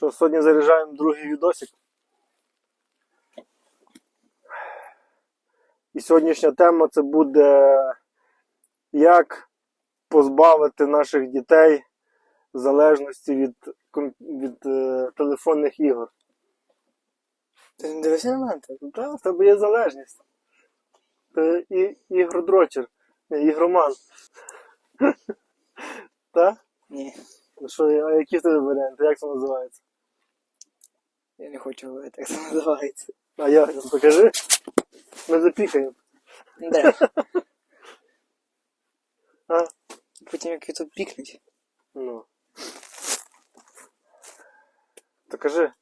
Що, сьогодні заряджаємо другий відосик. І сьогоднішня тема це буде як позбавити наших дітей залежності від, від е, телефонних ігор. Ти не дивишся на мене? так? Так, в тебе є залежність. Ти і, ігродрочер, ігроман. Так? Ні, Ну Що, а які в тебе варіанти? Як це називається? Я не хочу говорити, як це називається. А? Ну, Покажи. Ми запікаємо. Де? А? Потім як тут пікнуть. Ну. То кажи.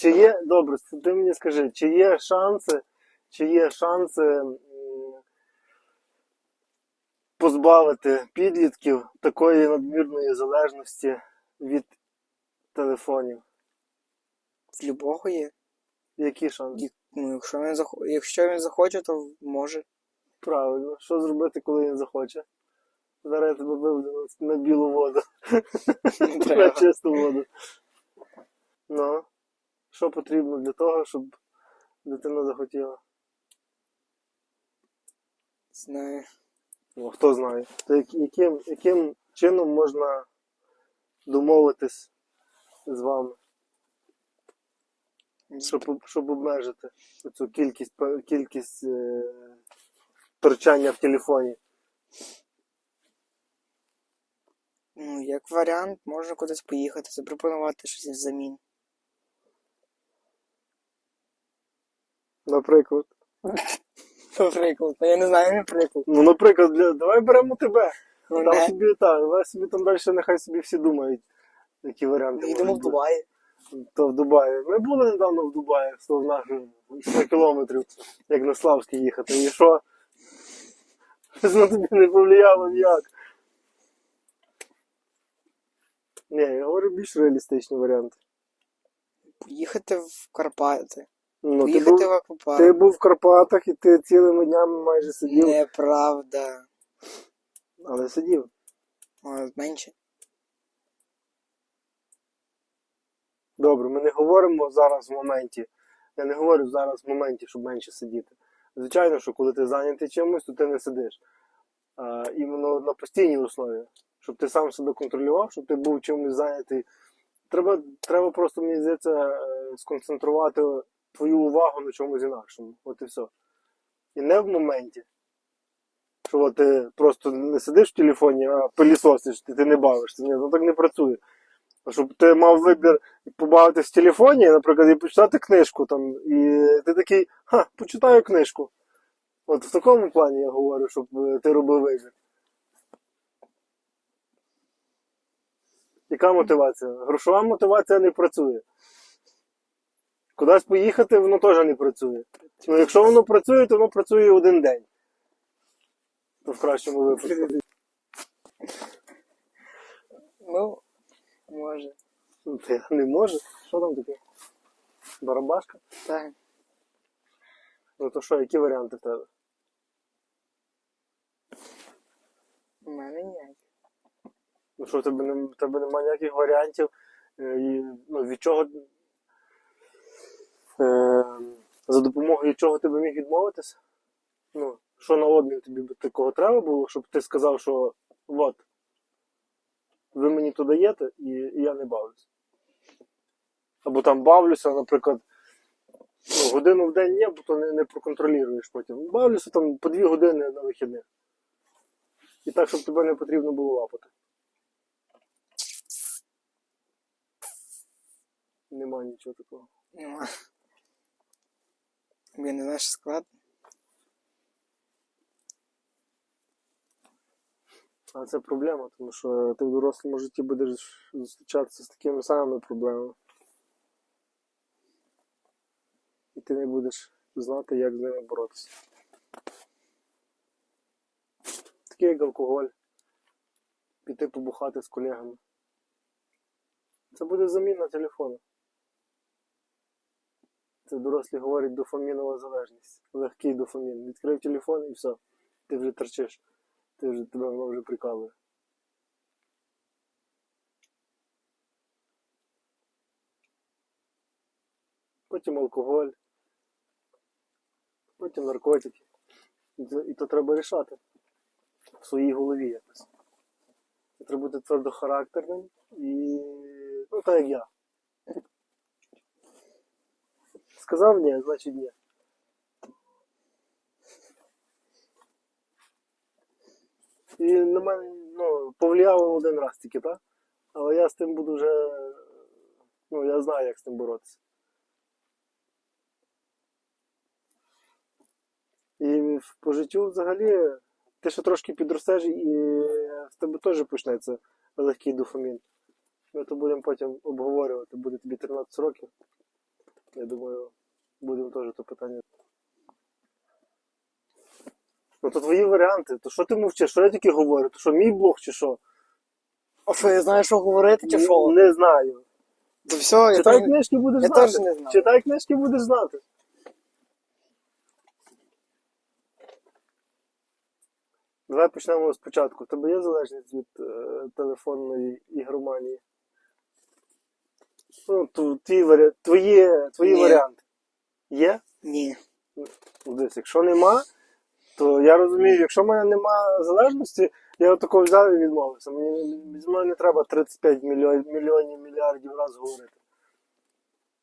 Чи є, добре, ти мені скажи, чи є шанси, чи є шанси позбавити підлітків такої надмірної залежності від телефонів? В любого є. Які шанси? Ну, якщо він захоче, якщо він захоче, то може. Правильно. Що зробити, коли він захоче? Зараз я тебе виведу на білу воду, на чисту воду. Ну, що потрібно для того, щоб дитина захотіла? Знаю. Ну, хто знає. То яким, яким чином можна домовитись з вами, щоб, щоб обмежити цю кількість, кількість е, торчання в телефоні? Ну, як варіант, можна кудись поїхати, запропонувати щось взамін. Наприклад. Наприклад, ну я не знаю, не приклад. Ну, наприклад, для... давай беремо тебе. Ну, Там не. собі так, давай собі там далі нехай собі всі думають, які варіанти. Їдемо в можуть бути. Дубаї. То в Дубаї. Ми були недавно в Дубаї, 100 наших 100 кілометрів, як на Славський їхати. І що? Щось на тобі не повлияло ніяк. Ні, я говорю більш реалістичні варіанти. Поїхати в Карпати. Ну, ти, Поїхати був, в аквапарк. ти був в Карпатах і ти цілими днями майже сидів, Неправда. але сидів. Менше. Добре, ми не говоримо зараз в моменті. Я не говорю зараз в моменті, щоб менше сидіти. Звичайно, що коли ти зайнятий чимось, то ти не сидиш. А, іменно на постійній основі. Щоб ти сам себе контролював, щоб ти був чимось зайнятий. Треба, треба просто, мені здається, е, сконцентрувати твою увагу на чомусь інакшому. От і все. І не в моменті. Що от ти просто не сидиш в телефоні, а пилісосиш, ти, ти не бавишся. Ні, ну так не працює. Щоб ти мав вибір побавитись в телефоні, наприклад, і почитати книжку там, і ти такий, ха, почитаю книжку. От в такому плані я говорю, щоб е, ти робив вибір. Яка мотивація? Грошова мотивація не працює. Кудись поїхати, воно теж не працює. Ну, якщо воно працює, то воно працює один день. То в кращому випадку. Ну, може. Та не можу. Що там таке? Барабашка? Так. Ну то що, які варіанти в тебе? У мене ніяк. Ну що, в тебе, не, в тебе немає ніяких варіантів, е, і, ну, від чого. Е, за допомогою чого ти би міг відмовитися? Ну, що на обмін тобі б такого треба було, щоб ти сказав, що от, ви мені то даєте, і, і я не бавлюся. Або там бавлюся, наприклад, ну, годину в день ні, бо то не, не проконтролюєш потім. Бавлюся там по дві години на вихідних. І так, щоб тебе не потрібно було лапати. Нема нічого такого. Нема. Я не знаю, що складно. А це проблема, тому що ти в дорослому житті будеш зустрічатися з такими самими проблемами. І ти не будеш знати, як з ними боротися. Таке як алкоголь. Піти побухати з колегами. Це буде заміна телефону. Це дорослі говорять дофамінова залежність. Легкий дофамін. Відкрив телефон і все. Ти вже торчиш. Ти вже тебе воно вже прикалує. Потім алкоголь, потім наркотики. І то треба рішати в своїй голові якось. Треба бути твердохарактерним і. Ну, так як я. Сказав ні, значить ні. І на мене ну, повлияло один раз тільки, так? Але я з тим буду вже. Ну, я знаю, як з тим боротися. І по життю взагалі ти ще трошки підростеш і в тебе теж почнеться легкий дофамін. Ми то будемо потім обговорювати. Буде тобі 13 років. Я думаю, будемо теж то питання. Ну то твої варіанти. То що ти мовчиш? Що я тільки говорю? То що мій блог чи що? А що, я знаю, що говорити, чи що? Не знаю. То все, я Читай теж, книжки будеш я знати. теж не знаю. Читай книжки будеш знати. Давай почнемо спочатку. У тебе є залежність від е, телефонної ігроманії? Ну, тв- твій варі... твої, твої Ні. варіанти. Є? Ні. Ну, Дивись, якщо нема, то я розумію, якщо в мене нема залежності, я отако взяв і відмовився. Мені зі мною не треба 35 мільйонів, мільйонів мільярдів разів говорити.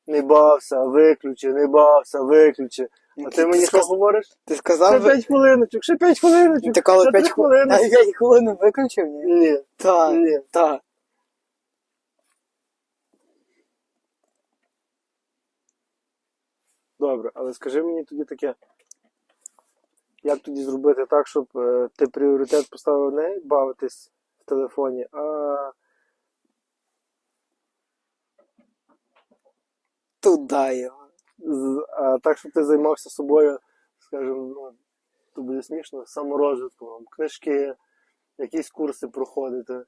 Не бався, виключи, не бався, виключи. А ти мені що сказ- говориш? Ти Ще сказав, 5 хвилиночок, ще 5 хвилиночок. ти коли ще 5 три хвилин. хвилини. 5 хвилин виключив? Ні. Ні, Так, ні. так. Добре, але скажи мені тоді таке. Як тоді зробити так, щоб е, ти пріоритет поставив не бавитись в телефоні, а Туди його. з- а так, щоб ти займався собою, скажімо, ну, то буде смішно, саморозвитком, книжки, якісь курси проходити.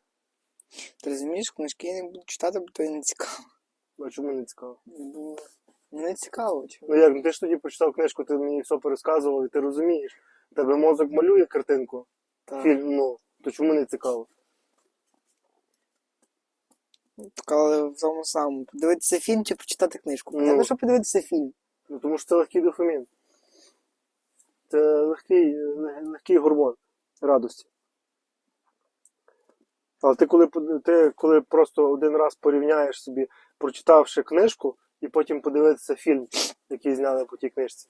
Ти розумієш, книжки я не буду читати, бо то і не цікаво. А чому не цікаво? Бо Не цікаво. чого. Ну як, ну ти ж тоді прочитав книжку, ти мені все пересказував, і ти розумієш. Тебе мозок малює картинку, Так. фільм, ну, то чому не цікаво? Так, але в тому самому. Подивитися фільм чи почитати книжку? Ну. Понятно, що подивитися фільм. Ну, тому що це легкий дофамін. Це легкий, лег- легкий гормон радості. Але ти коли, под- ти коли просто один раз порівняєш собі, прочитавши книжку, і потім подивитися фільм, який зняли по тій книжці,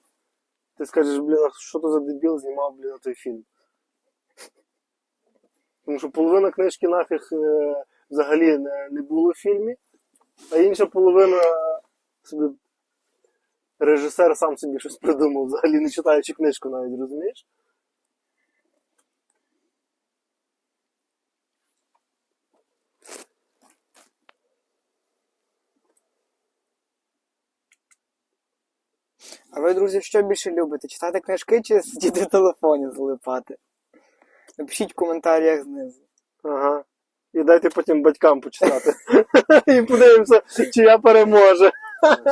ти скажеш, блін, а що то за дебіл знімав, блін, той фільм. Тому що половина книжки нафіг е, взагалі не, не було в фільмі, а інша половина собі режисер сам собі щось придумав, взагалі не читаючи книжку навіть, розумієш? Ви, друзі, що більше любите? Читати книжки чи сидіти в телефоні залипати? Напишіть в коментарях знизу. Ага. І дайте потім батькам почитати. І подивимося, чия переможе.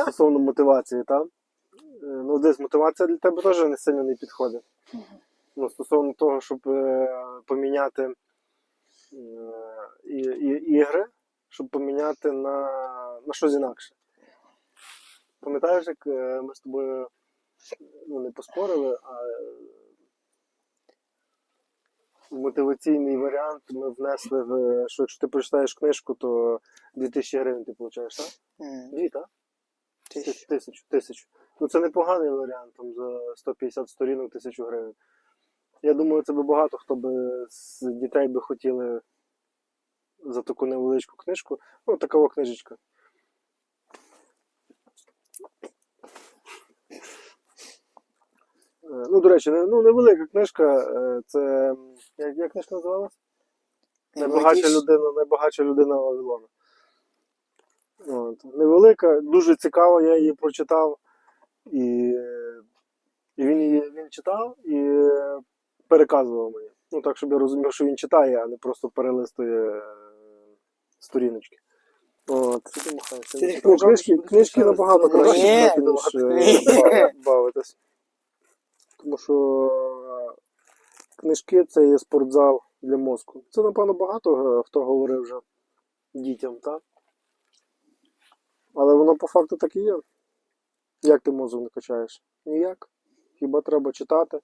Стосовно мотивації, так? Ну, десь мотивація для тебе теж не сильно не підходить. Ну, стосовно того, щоб е, поміняти е, і, і, ігри, щоб поміняти на, на щось інакше. Пам'ятаєш, як е, ми з тобою ну, не поспорили, а мотиваційний варіант ми внесли, в, що якщо ти прочитаєш книжку, то 2000 гривень ти получаєш, так? Дві, так? ти Тисячу, тисячу, тисячу. Ну це непоганий варіант, там за 150 сторінок тисячу гривень. Я думаю, це би багато хто би з дітей би хотіли за таку невеличку книжку. Ну, такова книжечка. Ну, до речі, ну, невелика книжка. е, Це як, як книжка називалась? Найбагатша людина, найбагатша людина Вавилона. От. Невелика, дуже цікава, я її прочитав. І, і він її він читав і переказував мені. Ну, так, щоб я розумів, що він читає, а не просто перелистує е, сторіночки. От. Ну, книжки, книжки набагато краще ніж ні. бав- бавитись. Тому що книжки це є спортзал для мозку. Це, напевно, багато е, хто говорив вже дітям, так? Але воно по факту так і є. Як ти мозок не качаєш? Ніяк. Хіба треба читати,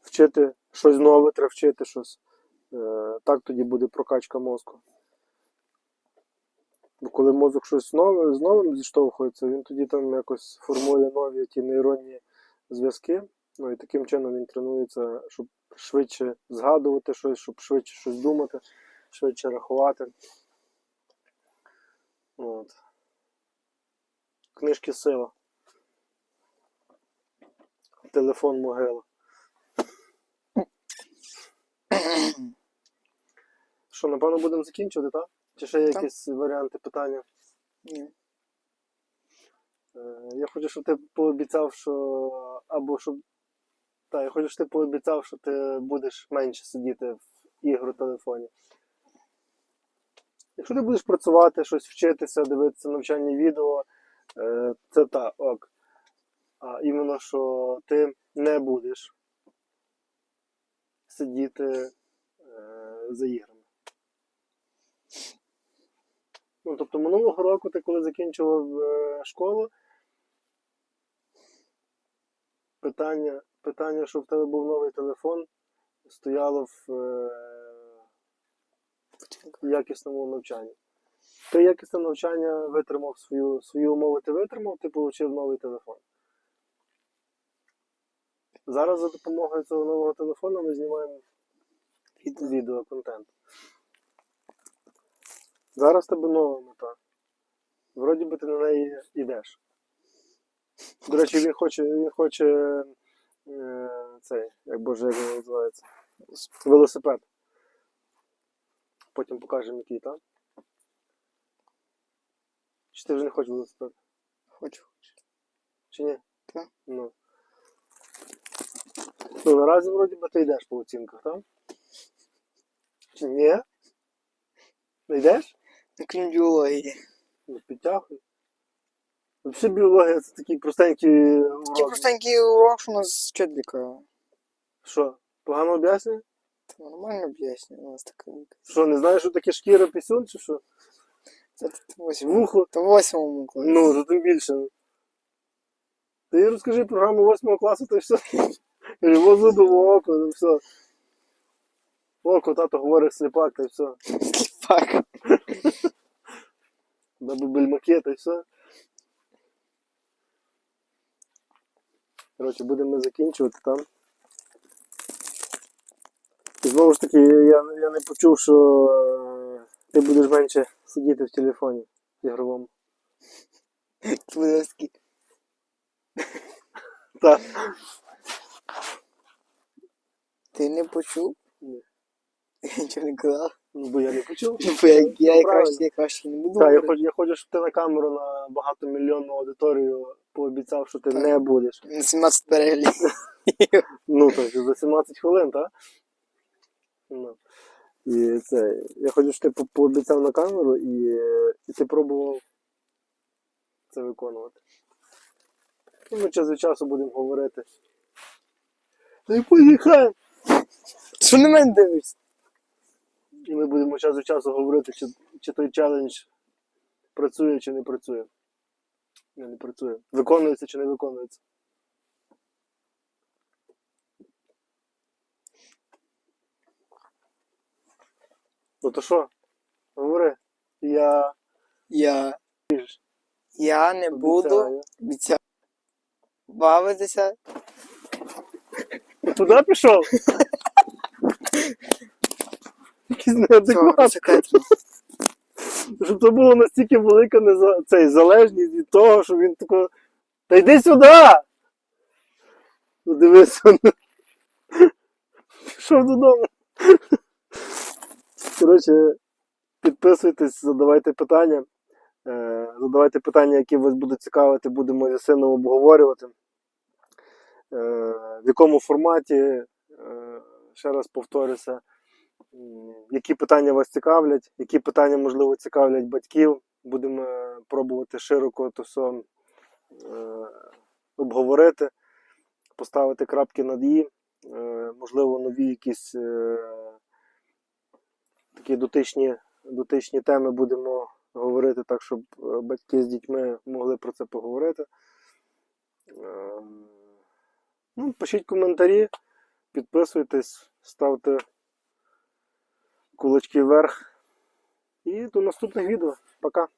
вчити щось нове, треба вчити щось. Е, так тоді буде прокачка мозку. Бо коли мозок щось нове, з новим зіштовхується, він тоді там якось формує нові ті нейронні зв'язки. Ну і таким чином він тренується, щоб швидше згадувати щось, щоб швидше щось думати, швидше рахувати. От. Книжки сила. Телефон могила. Що, напевно, будемо закінчувати, так? Чи ще є Так. якісь варіанти питання? Ні. Е, Я хочу, щоб ти пообіцяв, що. Або щоб. Так, я хочу, щоб ти пообіцяв, що ти будеш менше сидіти в ігру телефоні. Якщо ти будеш працювати, щось вчитися, дивитися навчальні відео, е, це та ок. А іменно, що ти не будеш сидіти е, за іграми. Ну, тобто минулого року ти коли закінчував е, школу, питання, питання, що в тебе був новий телефон, стояло в е, якісному навчанні. Ти якісне навчання витримав свою, свої умови, ти витримав, ти отримав новий телефон. Зараз за допомогою цього нового телефону ми знімаємо Відео. відеоконтент. Зараз тебе нова мета. Вроді би ти на неї йдеш. До речі, він хоче, він хоче цей, як боже, як він називається? Велосипед. Потім покажемо, який там. Чи ти вже не хочеш велосипед? Хочу. Чи ні? Так. Ну. Ну, наразі вроді би ти йдеш по оцінках, так? Чи ні? Не йдеш? Ну, крім біології. Ну, підтягуй. Взагалі біологія це такий простенький Такий урок. простенький урок, що у нас вчителька. Що? Погано об'яснює? Це нормально об'яснює. У нас така. Що, не знаєш, що таке шкіра пісюн, чи що? Це. Вухо? Та восьмому класі. Ну, то тим більше. Ти розкажи програму 8 класу, то все. Возу до око, то все. Око, тато говорить сліпак, та все. Фак. Баби бельмаки, та все. Коротше, будемо закінчувати там. І знову ж таки, я, я не почув, що е, ти будеш менше сидіти в телефоні ігровому. Так. Ти не почув? Ні. Я нічого не казав. Ну, бо я не почув. Ну, бо я, я Ну, якраз, правильно. якраз не буду. Так, я хочу, я хочу, щоб ти на камеру на багатомільйонну аудиторію пообіцяв, що ти Так. не будеш. На 17 переглядів. Ну, так, за 17 хвилин, так? Ну. І це, я хочу, щоб ти пообіцяв на камеру і, і ти пробував це виконувати. І ми час від часу будемо говорити. Й поїхай! Що на мене дивишся? І ми будемо час від часу говорити, чи, чи той челендж працює, чи не працює. Не, не працює. Виконується чи не виконується. Ну то що? Говори. Я Я. Я не буду обіцяю. бавитися. Туди пішов? Якийсь Цього неадекват. секретно. Щоб це було настільки велика неза... цей, залежність від того, що він тако. Та йди сюди! Ну дивися. Пішов додому. Коротше, підписуйтесь, задавайте питання. Е, задавайте питання, які вас будуть цікавити, будемо зі сином обговорювати. Е, в якому форматі, е, ще раз повторюся, які питання вас цікавлять, які питання, можливо, цікавлять батьків. Будемо пробувати широко то все обговорити, поставити крапки над «і» Е, можливо, нові якісь е, такі дотичні, дотичні теми будемо говорити так, щоб е, батьки з дітьми могли про це поговорити. Ну, пишіть коментарі, підписуйтесь, ставте кулачки вверх. І до наступних відео. Пока.